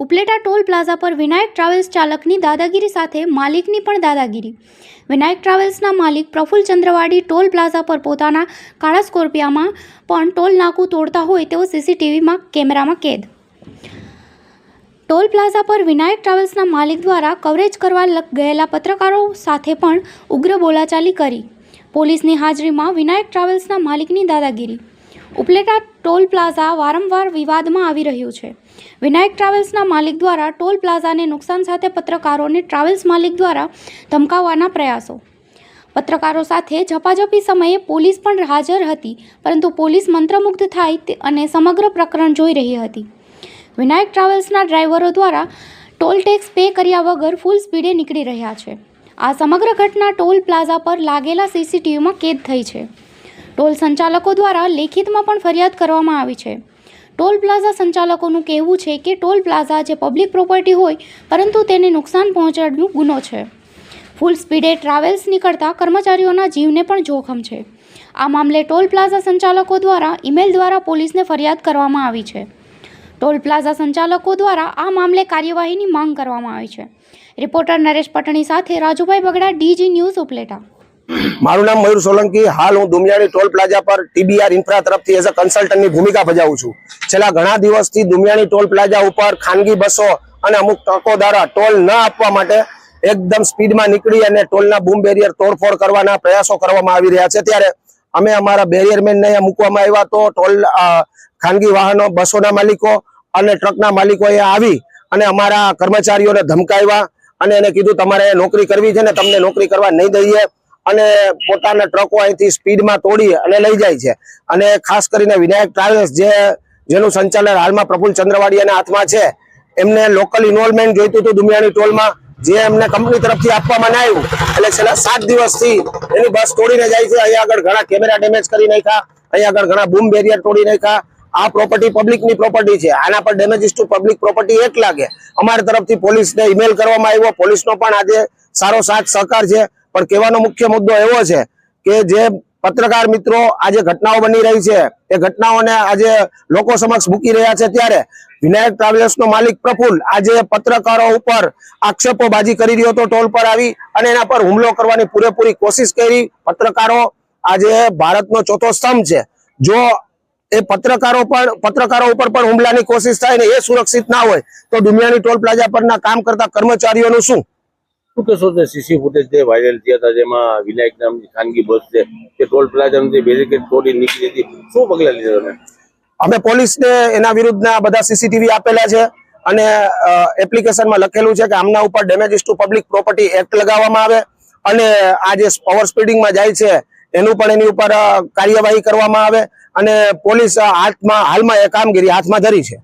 Upleta toll plaza પર Vinayak travels ચાલકની દાદાગીરી સાથે માલિકની પણ દાદાગીરી. વિનાયક ટ્રાવેલ્સના માલિક પ્રફુલ્લ ચંદ્રવાડી ટોલ પ્લાઝા પર પોતાના કાળા સ્કોર્પિયામાં પણ ટોલ નાકું તોડતા હોય તેવો સીસીટીવીમાં કેમેરામાં કેદ. ટોલ પ્લાઝા પર વિનાયક ટ્રાવેલ્સના માલિક દ્વારા કવરેજ કરવા ગયેલા પત્રકારો સાથે પણ ઉગ્ર બોલાચાલી કરી. પોલીસની હાજરીમાં વિનાયક ટ્રાવેલ્સના માલિકની દાદાગીરી. ઉપલેટા ટોલ પ્લાઝા વારંવાર વિવાદમાં આવી રહ્યું છે. વિનાયક ટ્રાવેલ્સના માલિક દ્વારા ટોલ પ્લાઝાને નુકસાન સાથે પત્રકારોને ટ્રાવેલ્સ માલિક દ્વારા ધમકાવવાના પ્રયાસો. પત્રકારો સાથે ઝપાઝપી સમયે પોલીસ પણ હાજર હતી, પરંતુ પોલીસ મંત્રમુગ્ધ થાય અને સમગ્ર પ્રકરણ જોઈ રહી હતી. વિનાયક ટ્રાવેલ્સના ડ્રાઈવરો દ્વારા ટોલ ટેક્સ પે કર્યા વગર ફૂલ સ્પીડે નીકળી રહ્યા છે. આ સમગ્ર ઘટના ટોલ પ્લાઝા પર લાગેલા સીસીટીવીમાં કેદ થઈ છે. ટોલ સંચાલકો દ્વારા લેખિતમાં પણ ફરિયાદ કરવામાં આવી છે. ટોલ પ્લાઝા સંચાલકોનું કહેવું છે કે ટોલ પ્લાઝા જે પબ્લિક પ્રોપર્ટી હોય, પરંતુ તેને નુકસાન પહોંચાડવું ગુનો છે. ફૂલ સ્પીડે ટ્રાવેલ્સ નીકળતા કર્મચારીઓના જીવને પણ જોખમ છે. આ મામલે ટોલ પ્લાઝા સંચાલકો દ્વારા ઈમેલ દ્વારા પોલીસને ફરિયાદ કરવામાં આવી છે. ટોલ પ્લાઝા સંચાલકો દ્વારા આ મામલે કાર્યવાહીની માંગ કરવામાં આવી છે. રિપોર્ટર નરેશ પટણી સાથે રાજુભાઈ બગડા, ડીજી ન્યૂઝ ઉપલેટા. મારું નામ મયુર સોલંકી. હાલ હું દુમિયાણી ટોલ પ્લાઝા પર ટીબીઆર ઇન્ફ્રા તરફથી એઝ અ કન્સલ્ટન્ટની ભૂમિકા ભજાવું છું. છેલ્લા ઘણા દિવસથી દુમિયાણી ટોલ પ્લાઝા ઉપર ખાનગી બસો અને અમુક ટ્રકો દ્વારા ટોલ ન આપવા માટે એકદમ સ્પીડમાં નીકળી અને ટોલના બૂમ બેરિયર તોડફોડ કરવાના પ્રયાસો કરવામાં આવી રહ્યા છે. ત્યારે અમે અમારા બેરિયરમેનને અહીંયા મૂકવામાં આવ્યા તો ટોલ ખાનગી વાહનો, બસોના માલિકો અને ટ્રકના માલિકો અહીંયા આવી અને અમારા કર્મચારીઓને ધમકાવ્યા અને એને કીધું, તમારે નોકરી કરવી છે ને તમને નોકરી કરવા નહીં દઈએ. અને પોતાના ટ્રકો અહીંથી સ્પીડમાં તોડી અને લઈ જાય છે. અને ખાસ કરીને વિનાયક ટ્રાવેલ્સ જે, જેનું સંચાલન હાલમાં પ્રફુલ ચંદ્રવાડિયાના હાથમાં છે, એમને લોકલ ઇન્વોલ્વમેન્ટ જોઈતું હતું દુમિયાની ટોલમાં જે એમને કંપની તરફથી આપવામાં ના આવ્યું. એટલે છેલ્લા સાત દિવસથી એની બસ તોડીને જાય છે. અહીંયા આગળ ઘણા કેમેરા ડેમેજ કરી નાખ્યા, અહીંયા આગળ ઘણા બૂમ બેરિયર તોડી નાખ્યા. આ પ્રોપર્ટી પબ્લિકની પ્રોપર્ટી છે. આના પર ડેમેજીસ ટુ પબ્લિક પ્રોપર્ટી એક લાગે. અમારા તરફથી પોલીસને ઈમેલ કરવામાં આવ્યો. પોલીસનો પણ આજે સારો સાથ સહકાર છે. પણ કહેવાનો મુખ્ય મુદ્દો એવો છે કે જે પત્રકાર મિત્રો આજે ઘટનાઓ બની રહી છે, એ ઘટનાઓને આજે લોકો સમક્ષ મૂકી રહ્યા છે ત્યારે વિનાયક ટ્રાવેલ્સનો માલિક પ્રફુલ્લ આજે પત્રકારો ઉપર આક્ષેપોબાજી કરી રહ્યો હતો, ટોલ પર આવી અને એના પર હુમલો કરવાની પૂરેપૂરી કોશિશ કરી. પત્રકારો આજે ભારતનો ચોથો સ્તંભ છે. જો એ પત્રકારો પણ, પત્રકારો ઉપર પણ હુમલાની કોશિશ થાય ને એ સુરક્ષિત ના હોય, તો દુનિયાની ટોલ પ્લાઝા પરના કામ કરતા કર્મચારીઓનું શું? શું કહેશો તે સીસી ફૂટેજ જે વાયરલ થયા હતા, જેમાં વિનાયક નામની ખાનગી બસ છે, તે ટોલ પ્લાઝાનું બેરિકેડ તોડી નીકળી હતી. શું પગલાં લીધા તમે? અમે પોલીસને એના વિરુદ્ધના બધા સીસીટીવી આપેલા છે અને એપ્લિકેશનમાં લખેલું છે કે આમના ઉપર damages to public property act લગાવવામાં આવે અને આ જે ઓવર સ્પીડિંગમાં જાય છે, એનું પણ એની ઉપર કાર્યવાહી કરવામાં આવે અને પોલીસ હાથમાં, હાલમાં એ કામગીરી હાથમાં ધરી છે.